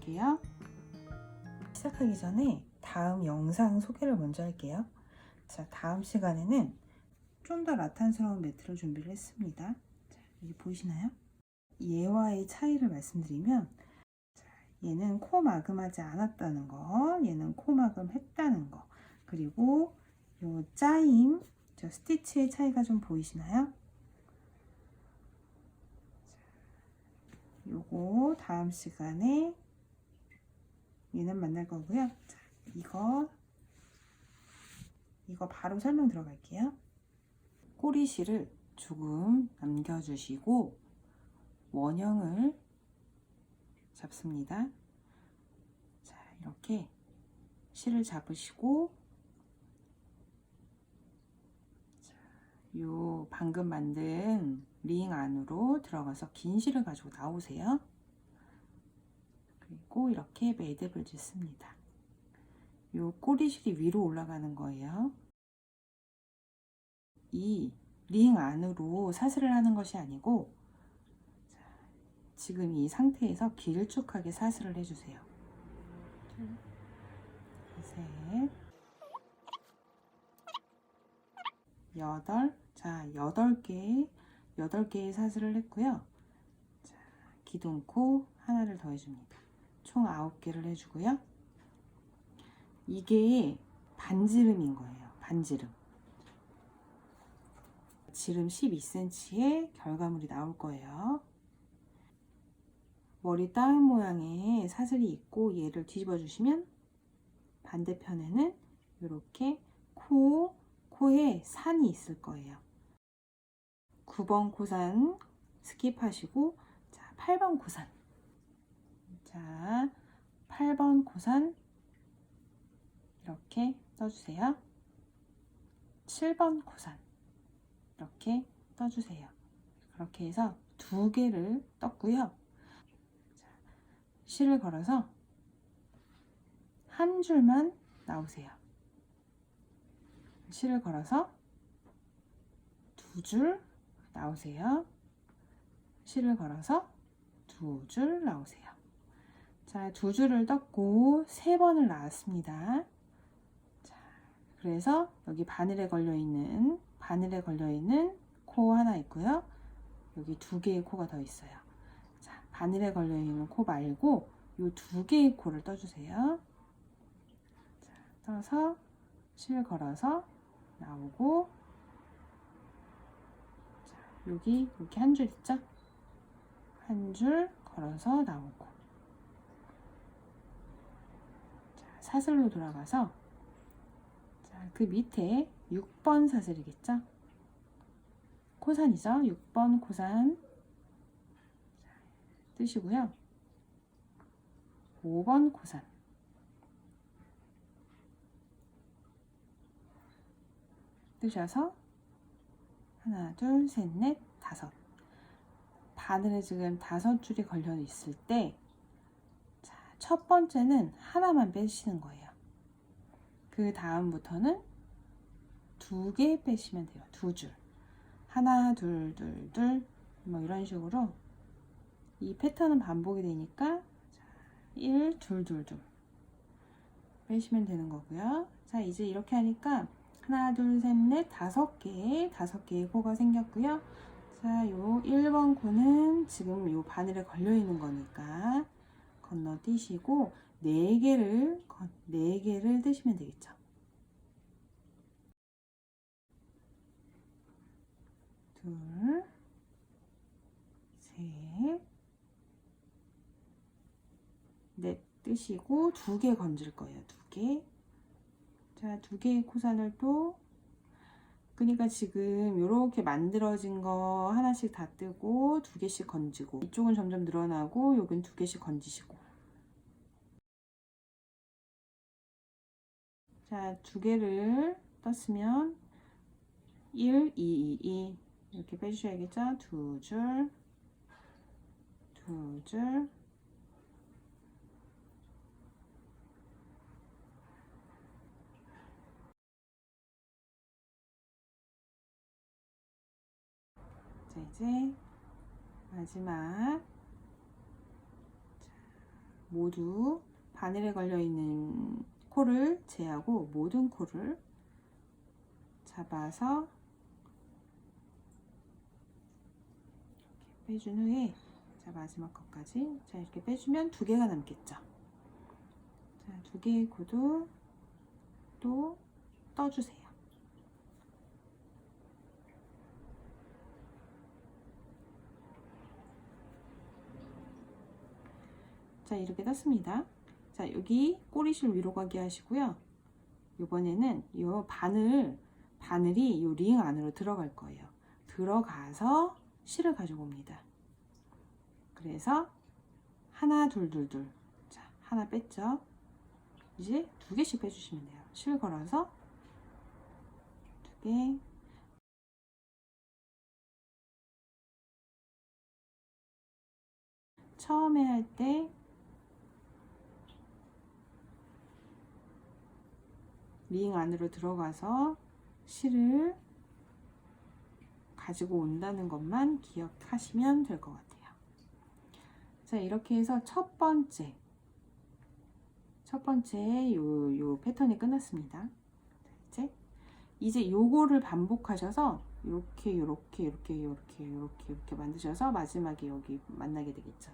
볼게요. 시작하기 전에 다음 영상 소개를 먼저 할게요. 자, 다음 시간에는 좀 더 라탄스러운 매트를 준비를 했습니다. 자, 여기 보이시나요? 얘와의 차이를 말씀드리면 자, 얘는 코마금하지 않았다는 거, 얘는 코마금 했다는 거, 그리고 요 짜임, 저 스티치의 차이가 좀 보이시나요? 요거 다음 시간에 얘는 만날 거고요. 자, 이거 이거 바로 설명 들어갈게요. 꼬리실을 조금 남겨주시고 원형을 잡습니다. 자, 이렇게 실을 잡으시고 자, 요 방금 만든 링 안으로 들어가서 긴 실을 가지고 나오세요. 그리고 이렇게 매듭을 짓습니다. 요 꼬리실이 위로 올라가는 거예요. 이 링 안으로 사슬을 하는 것이 아니고 자, 지금 이 상태에서 길쭉하게 사슬을 해주세요. 둘, 셋, 여덟, 자 여덟 개, 여덟 개의 사슬을 했고요. 자, 기둥코 하나를 더 해줍니다. 총 아홉 개를 해주고요. 이게 반지름인 거예요. 반지름. 지름 12cm의 결과물이 나올 거예요. 머리 따은 모양의 사슬이 있고 얘를 뒤집어 주시면 반대편에는 이렇게 코, 코에 산이 있을 거예요. 9번 코산 스킵하시고 자, 8번 코산 자, 8번 코산 이렇게 떠주세요. 7번 코산 이렇게 떠주세요. 그렇게 해서 두 개를 떴고요. 자, 실을 걸어서 한 줄만 나오세요. 실을 걸어서 두 줄 나오세요. 실을 걸어서 두 줄 나오세요. 자, 두 줄을 떴고 세 번을 나왔습니다. 자, 그래서 여기 바늘에 걸려 있는 바늘에 걸려 있는 코 하나 있고요. 여기 두 개의 코가 더 있어요. 자, 바늘에 걸려 있는 코 말고 이 두 개의 코를 떠주세요. 자, 떠서 실 걸어서 나오고 자, 여기 이렇게 한 줄 있죠? 한 줄 걸어서 나오고 자, 사슬로 돌아가서 자, 그 밑에 6번 사슬이겠죠? 코산이죠? 6번 코산 자, 뜨시고요. 5번 코산 뜨셔서 하나, 둘, 셋, 넷, 다섯 바늘에 지금 다섯 줄이 걸려 있을 때 자, 첫 번째는 하나만 빼시는 거예요. 그 다음부터는 두 개 빼시면 돼요. 두 줄. 하나, 둘, 둘, 둘. 뭐 이런 식으로 이 패턴은 반복이 되니까 1, 둘, 둘, 둘. 빼시면 되는 거고요. 자, 이제 이렇게 하니까 하나, 둘, 셋, 넷, 다섯 개, 다섯 개의 코가 생겼고요. 자, 요 1번 코는 지금 요 바늘에 걸려 있는 거니까 건너뛰시고 네 개를 건- 네 개를 뜨시면 되겠죠. 둘, 셋, 넷 뜨시고 두 개 건질 거예요. 두 개. 자, 두 개의 코산을 또 그러니까 지금 이렇게 만들어진 거 하나씩 다 뜨고 두 개씩 건지고 이쪽은 점점 늘어나고 여긴 두 개씩 건지시고. 자, 두 개를 떴으면 1, 2, 2, 2 이렇게 빼주셔야겠죠? 두 줄, 두 줄, 자, 이제 마지막 자, 모두 바늘에 걸려 있는 코를 제하고 모든 코를 잡아서 이렇게 빼준 후에 자 마지막 것까지 자 이렇게 빼주면 두 개가 남겠죠. 자두 개의 코도 또 떠주세요. 자 이렇게 떴습니다. 자 여기 꼬리실 위로 가게 하시고요. 이번에는 이 바늘 바늘이 이 링 안으로 들어갈 거예요. 들어가서 실을 가지고 옵니다. 그래서 하나 둘둘 둘. 자 하나 뺐죠. 이제 두 개씩 빼주시면 돼요. 실 걸어서 두 개. 처음에 할 때 링 안으로 들어가서 실을 가지고 온다는 것만 기억하시면 될 것 같아요. 자, 이렇게 해서 첫 번째, 첫 번째 요, 요 패턴이 끝났습니다. 이제, 이제 요거를 반복하셔서 이렇게, 이렇게, 이렇게, 이렇게, 이렇게, 이렇게 만드셔서 마지막에 여기 만나게 되겠죠.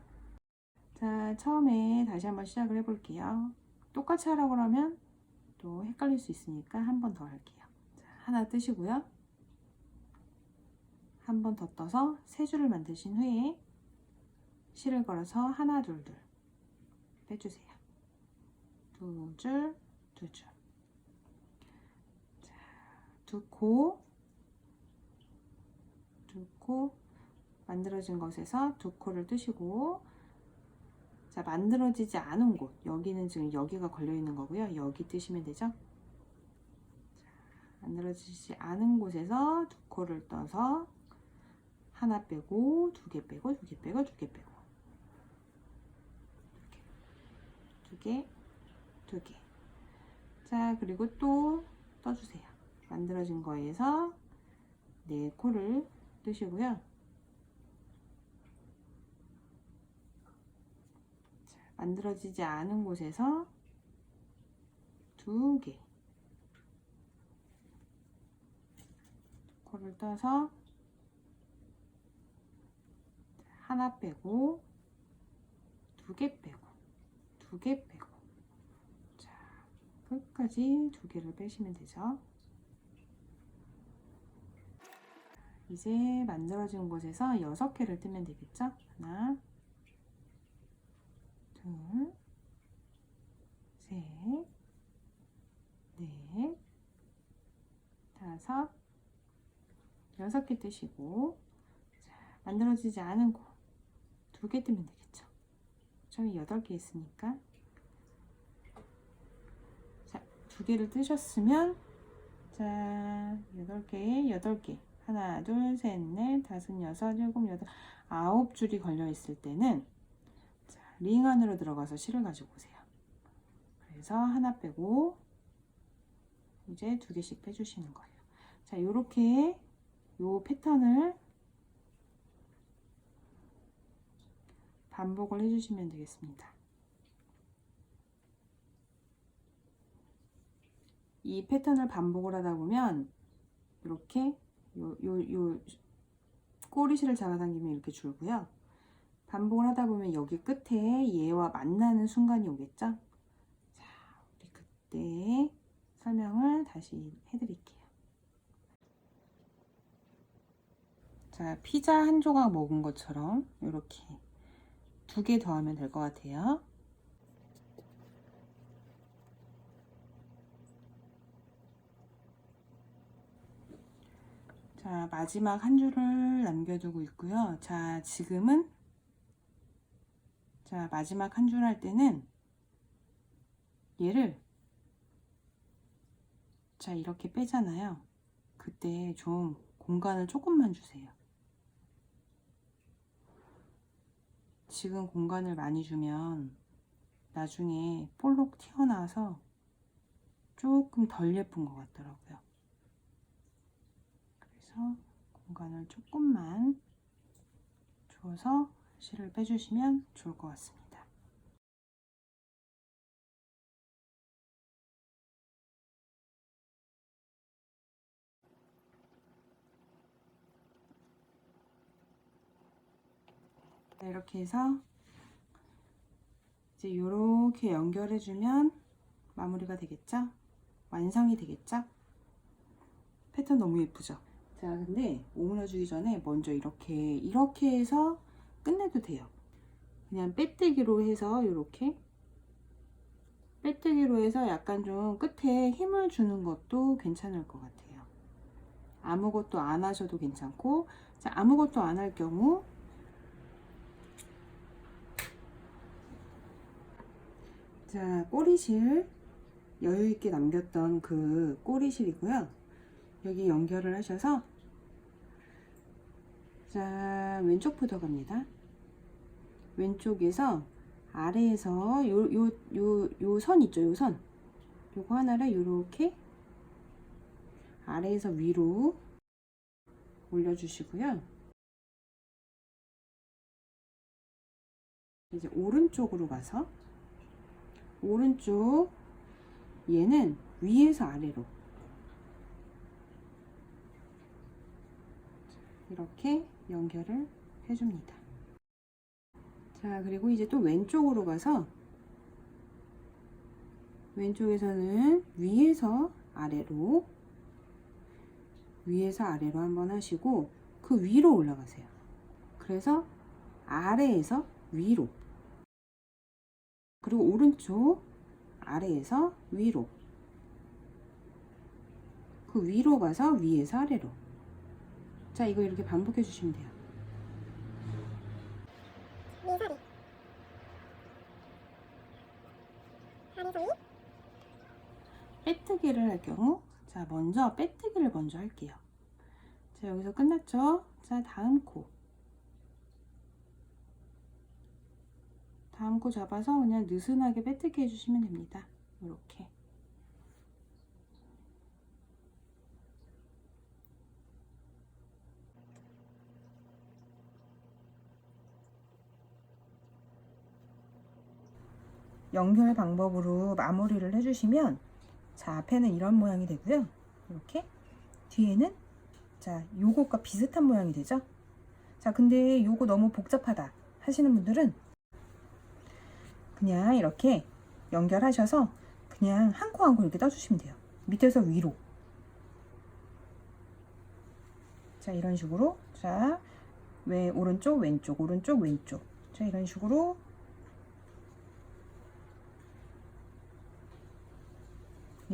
자, 처음에 다시 한번 시작을 해볼게요. 똑같이 하라고 하면 또 헷갈릴 수 있으니까 한 번 더 할게요. 자, 하나 뜨시고요. 한 번 더 떠서 세 줄을 만드신 후에 실을 걸어서 하나 둘둘 빼주세요. 두 줄, 두 줄. 자, 두 코, 두코 만들어진 것에서 두 코를 뜨시고 자, 만들어지지 않은 곳. 여기는 지금 여기가 걸려 있는 거고요. 여기 뜨시면 되죠. 자, 만들어지지 않은 곳에서 두 코를 떠서 하나 빼고 두 개 빼고 두 개 빼고 두 개 빼고 두 개, 두 개. 자, 그리고 또 떠주세요. 만들어진 거에서 네 코를 뜨시고요. 만들어지지 않은 곳에서 두 개. 코를 떠서 하나 빼고 두 개 빼고 두 개 빼고 자 끝까지 두 개를 빼시면 되죠. 이제 만들어진 곳에서 여섯 개를 뜨면 되겠죠? 하나, 둘, 셋, 넷, 다섯, 여섯 개 뜨시고 자, 만들어지지 않은 코두개 뜨면 되겠죠. 저희 여덟 개 있으니까 자, 두 개를 뜨셨으면 자, 여덟 개에 여덟 개 하나, 둘, 셋, 넷, 다섯, 여섯, 일곱, 여덟, 아홉 줄이 걸려 있을 때는 링 안으로 들어가서 실을 가지고 오세요. 그래서 하나 빼고 이제 두 개씩 빼주시는 거예요. 자, 요렇게 요 패턴을 반복을 해주시면 되겠습니다. 이 패턴을 반복을 하다 보면 이렇게 요, 요, 요 꼬리실을 잡아당기면 이렇게 줄고요. 반복을 하다 보면 여기 끝에 얘와 만나는 순간이 오겠죠? 자, 우리 그때 설명을 다시 해드릴게요. 자, 피자 한 조각 먹은 것처럼 이렇게 두 개 더하면 될 것 같아요. 자, 마지막 한 줄을 남겨두고 있고요. 자, 지금은 자, 마지막 한 줄 할 때는 얘를 자, 이렇게 빼잖아요. 그때 좀 공간을 조금만 주세요. 지금 공간을 많이 주면 나중에 볼록 튀어나와서 조금 덜 예쁜 것 같더라고요. 그래서 공간을 조금만 줘서 실을 빼주시면 좋을 것 같습니다. 네, 이렇게 해서 이제 이렇게 연결해주면 마무리가 되겠죠? 완성이 되겠죠? 패턴 너무 예쁘죠? 자 근데 오므려주기 전에 먼저 이렇게 이렇게 해서 끝내도 돼요. 그냥 빼뜨기로 해서 이렇게 빼뜨기로 해서 약간 좀 끝에 힘을 주는 것도 괜찮을 것 같아요. 아무것도 안 하셔도 괜찮고, 자, 아무것도 안 할 경우 자, 꼬리실 여유 있게 남겼던 그 꼬리실이고요. 여기 연결을 하셔서 자, 왼쪽부터 갑니다. 왼쪽에서 아래에서 요 요 요 요 선 있죠, 요 선. 요거 하나를 요렇게 아래에서 위로 올려주시고요. 이제 오른쪽으로 가서 오른쪽 얘는 위에서 아래로 이렇게 연결을 해줍니다. 자, 그리고 이제 또 왼쪽으로 가서 왼쪽에서는 위에서 아래로 위에서 아래로 한번 하시고 그 위로 올라가세요. 그래서 아래에서 위로 그리고 오른쪽 아래에서 위로 그 위로 가서 위에서 아래로 자 이거 이렇게 반복해 주시면 돼요 위사리 아래서 위 빼뜨기를 할 경우 자 먼저 빼뜨기를 먼저 할게요. 자 여기서 끝났죠? 자 다음 코. 다음 코 잡아서 그냥 느슨하게 빼뜨기 해주시면 됩니다. 이렇게. 연결 방법으로 마무리를 해주시면 자 앞에는 이런 모양이 되고요. 이렇게 뒤에는 자 요것과 비슷한 모양이 되죠? 자 근데 요거 너무 복잡하다 하시는 분들은 그냥 이렇게 연결하셔서 그냥 한 코 한 코 이렇게 떠주시면 돼요. 밑에서 위로. 자 이런 식으로. 자 왜 오른쪽 왼쪽 오른쪽 왼쪽. 자 이런 식으로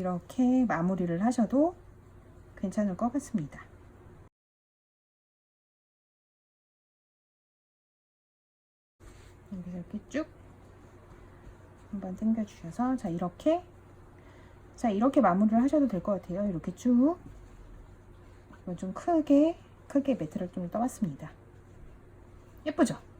이렇게 마무리를 하셔도 괜찮을 것 같습니다. 이렇게 쭉 한번 당겨 주셔서 자 이렇게 자 이렇게 마무리를 하셔도 될 것 같아요. 이렇게 쭉 좀 크게 크게 매트를 좀 떠봤습니다. 예쁘죠?